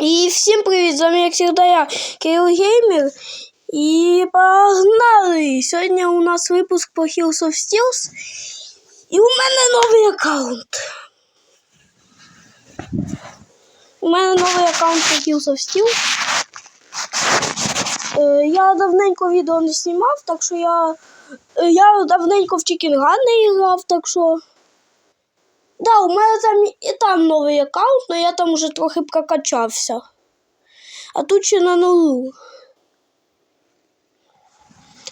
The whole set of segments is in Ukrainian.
І всім привіт! З вами, як завжди, я, Кирил Геймер. І погнали! Сьогодні у нас випуск по Hills of Steels. І у мене новий аккаунт. У мене новий аккаунт по Hills of Steels. Е, я давненько відео не знімав, так що я. е, Я давненько в Chicken Run не грав, так що. Да, у мене там і там новий аккаунт, але я там уже трохи прокачався. А тут ще на нулу.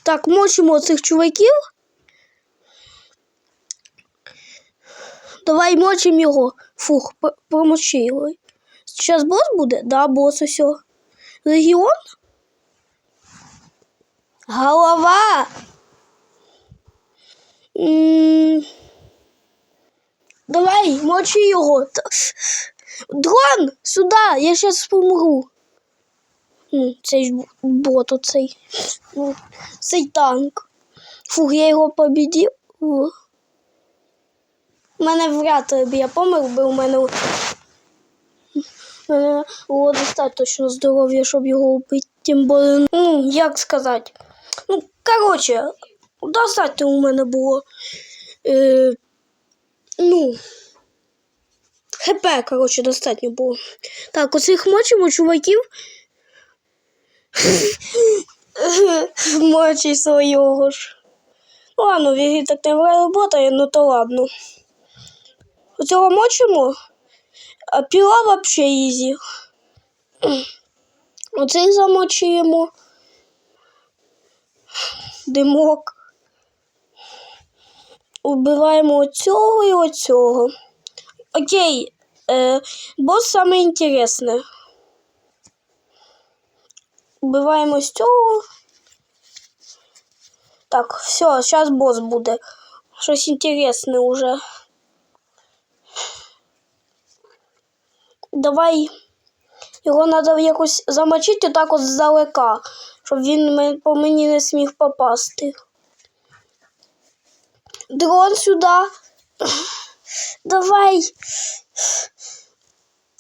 Так, мочимо цих чуваків. Давай мочимо його. Фух, промочи його. Зараз бос буде? Да, бос усе. Легіон? Голова. М, Давай, мочи його. Дрон, сюди, я зараз помру. Цей ж бот оцей. Ну, цей танк. Фух, я його побідів. У мене вряд б я помер, би у мене. у мене було достатньо здоров'я, щоб його вбити. Тим більше, ну, як сказати. Ну, коротше, достатньо у мене було. Е, ну. ХП, коротше, достатньо було. Так, оцих мочимо чуваків. Мочі свого ж. Ну, Ладно, в ігрі так не роботає, ну то ладно. Оцього мочимо, а піла вообще ізі. Оцих замочуємо. Димок. Убиваємо оцього і оцього. Окей, е, босс саме інтересне. Убиваємо з цього. Так, все, зараз босс буде. Щось інтересне уже. Давай. Його треба якось замочити так от здалека, щоб він по мені не сміг попасти. Дрон сюди. Давай.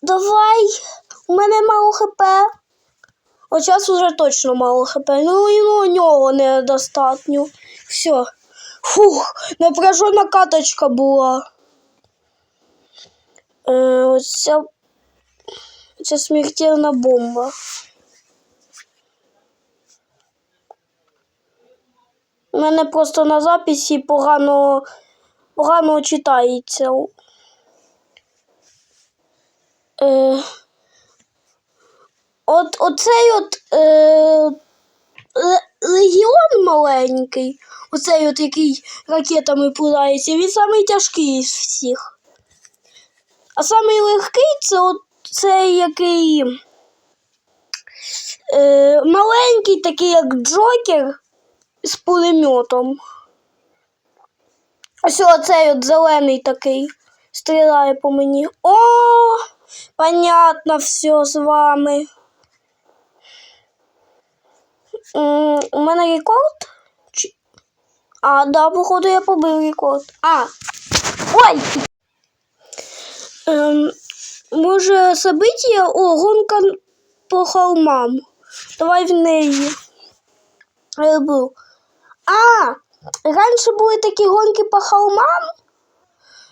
Давай. У мене мало хп. От зараз уже точно мало хп. Ну і ну, нього недостатньо. Все. Фух, напряжена каточка була. Е, оця, оця смертельна бомба. Мене просто на записі погано, погано читається. Е, От оцей от е, легіон маленький, оцей от який ракетами пуляється, він самий тяжкий із всіх. А самий легкий це от цей який е, маленький, такий як Джокер з пулеметом. Ось оцей от зелений такий стріляє по мені. О, понятно все з вами. У мене рекорд? Чи- А, да, походу я побив рекорд. А. Ой! Ем, може, событие? О, гонка по холмам. Давай в неї. Я. А, раніше були такі гонки по холмам,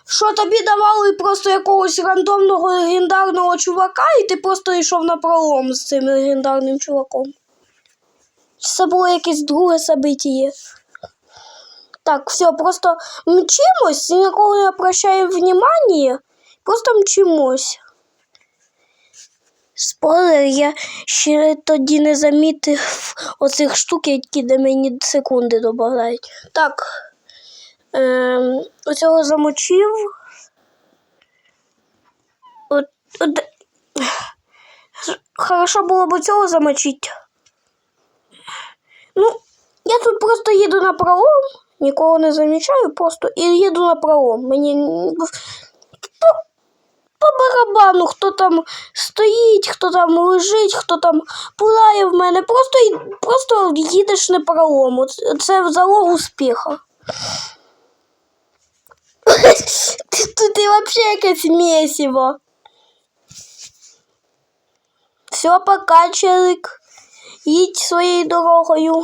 що тобі давали просто якогось рандомного легендарного чувака, і ти просто йшов на пролом з цим легендарним чуваком. Чи це було якесь друге событие? Так, все, просто мчимось, ні на не обращаємо внимання, просто мчимось. Спойлер, я ще тоді не замітив оцих штук, які до мені секунди додають. Так, ем, оцього замочив. От, от, хорошо було б цього замочити. Ну, я тут просто їду на пролом, нікого не замічаю, просто і їду на пролом. Мені барабану, хто там стоїть, хто там лежить, хто там пулає в мене. Просто, просто їдеш на пролом. От Це залог успіху. Тут ти взагалі якесь місиво. Все, пока, челик. Їдь своєю дорогою.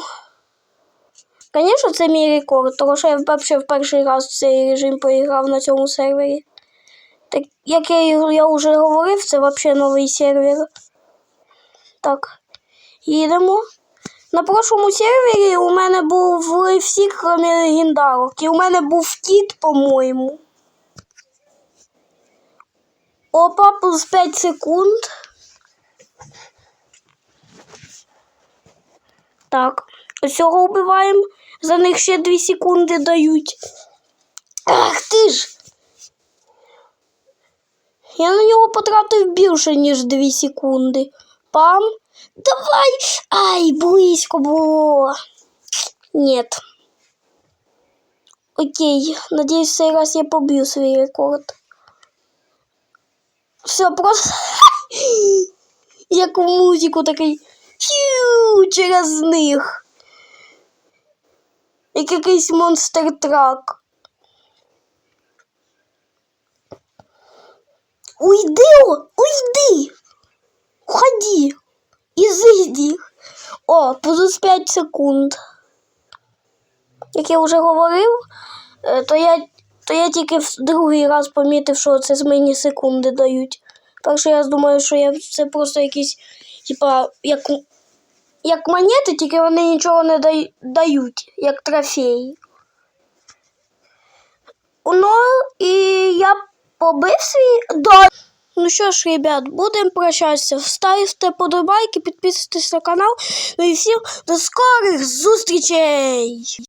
Звісно, це мій рекорд, тому що я взагалі в перший раз в цей режим поіграв на цьому сервері. Так, як я, я вже говорив, це взагалі новий сервер. Так, їдемо. На прошлому сервері у мене були всі, крім легендарок. І у мене був кіт, по-моєму. Опа, плюс 5 секунд. Так, ось цього вбиваємо. За них ще 2 секунди дають. Ах ти ж! Я на нього потратив більше, ніж 2 секунди. Пам. Давай! Ай, близько було. Нет. Окей, надеюсь, в цей раз я поб'ю свій рекорд. Все, просто як в музику такий фью через них. Як якийсь монстр трак. Уйди, уйди! Уходи! Изыди! О, плюс 5 секунд. Як я вже говорив, е, то я, то я тільки в другий раз помітив, що це з мені секунди дають. Перший раз думаю, що я, це просто якісь, типа, як, як монети, тільки вони нічого не дають, як трофеї. Ну, і побив свій. до. Ну що ж, ребят, будемо прощатися. Ставте подобайки, підписуйтесь на канал. Ну і всім до скорих зустрічей!